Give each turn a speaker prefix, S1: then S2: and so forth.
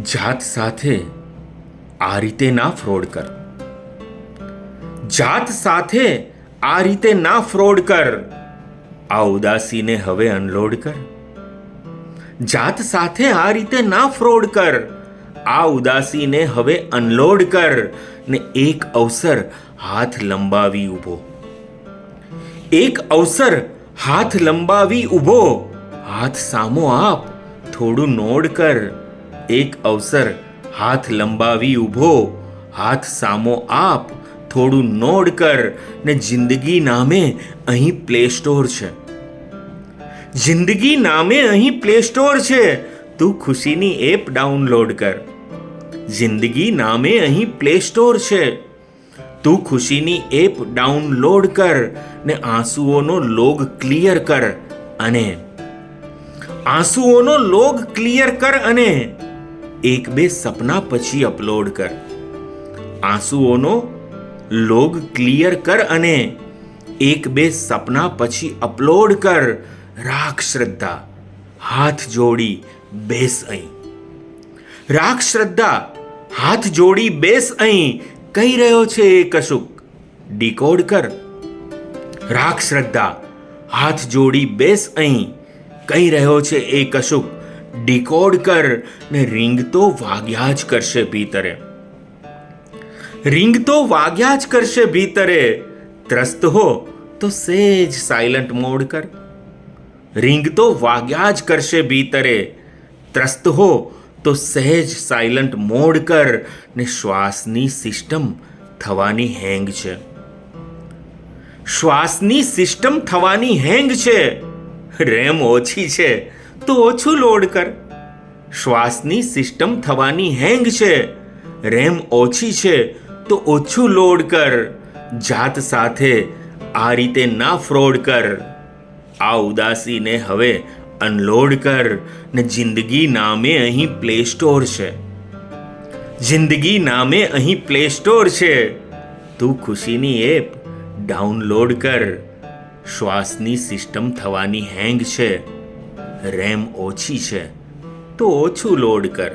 S1: જાત સાથે આ રીતે ના ફ્રોડ કર. જાત સાથે આ રીતે ના ફ્રોડ કર. આ ઉદાસીને હવે અનલોડ કર. જાત સાથે આ રીતે ના ફ્રોડ કર. આ ઉદાસીને હવે અનલોડ કર ને એક અવસર હાથ લંબાવી ઊભો. એક અવસર હાથ લંબાવી ઊભો. હાથ સામો આપ, થોડું નોડ કર. એક અવસર હાથ લંબાવી ઊભો, હાથ સામો આપ, થોડું નોડ કર ને જિંદગી નામે અહીં પ્લે સ્ટોર છે. જિંદગી નામે અહીં પ્લે સ્ટોર છે. તું ખુશીની એપ ડાઉનલોડ કર. જિંદગી નામે અહીં પ્લે સ્ટોર છે. તું ખુશીની એપ ડાઉનલોડ કર ને આંસુઓનો લોગ ક્લિયર કર અને, આંસુઓનો લોગ ક્લિયર કર અને એક બે સપના પછી અપલોડ કર. આંસુઓનો લોગ ક્લિયર કર અને એક બે સપના પછી અપલોડ કર. રાખ શ્રદ્ધા. હાથ જોડી બેસ અહીં. રાખ શ્રદ્ધા. હાથ જોડી બેસ અહીં. કહી રહ્યો છે એ કશુંક. ડીકોડ કર. રાખ શ્રદ્ધા. હાથ જોડી બેસ અહીં. કહી રહ્યો છે એ કશુંક. ડીકોડ કર ને રિંગ તો વાગ્યા જ કરશે ભીતરે. રિંગ તો વાગ્યા જ કરશે ભીતરે. ત્રસ્ત હો તો સેજ સાયલન્ટ મોડ કર. રિંગ તો વાગ્યા જ કરશે ભીતરે. ત્રસ્ત હો તો સહેજ સાયલન્ટ મોડ કર ને શ્વાસની સિસ્ટમ થવાની હેંગ છે. શ્વાસની સિસ્ટમ થવાની હેંગ છે. રેમ ઓછી છે. તો ઓછું લોડ કર. શ્વાસની સિસ્ટમ થવાની હેંગ છે. રેમ ઓછી છે તો ઓછું લોડ કર. જાત સાથે આ રીતે ના ફ્રોડ કર. આ ઉદાસીને હવે અનલોડ કર ને જિંદગી નામે અહીં પ્લે સ્ટોર છે. જિંદગી નામે અહીં પ્લે સ્ટોર છે. તું ખુશીની એપ ડાઉનલોડ કર. શ્વાસની સિસ્ટમ થવાની હેંગ છે. રેમ ઓછી છે. તો ઓછું લોડ કર.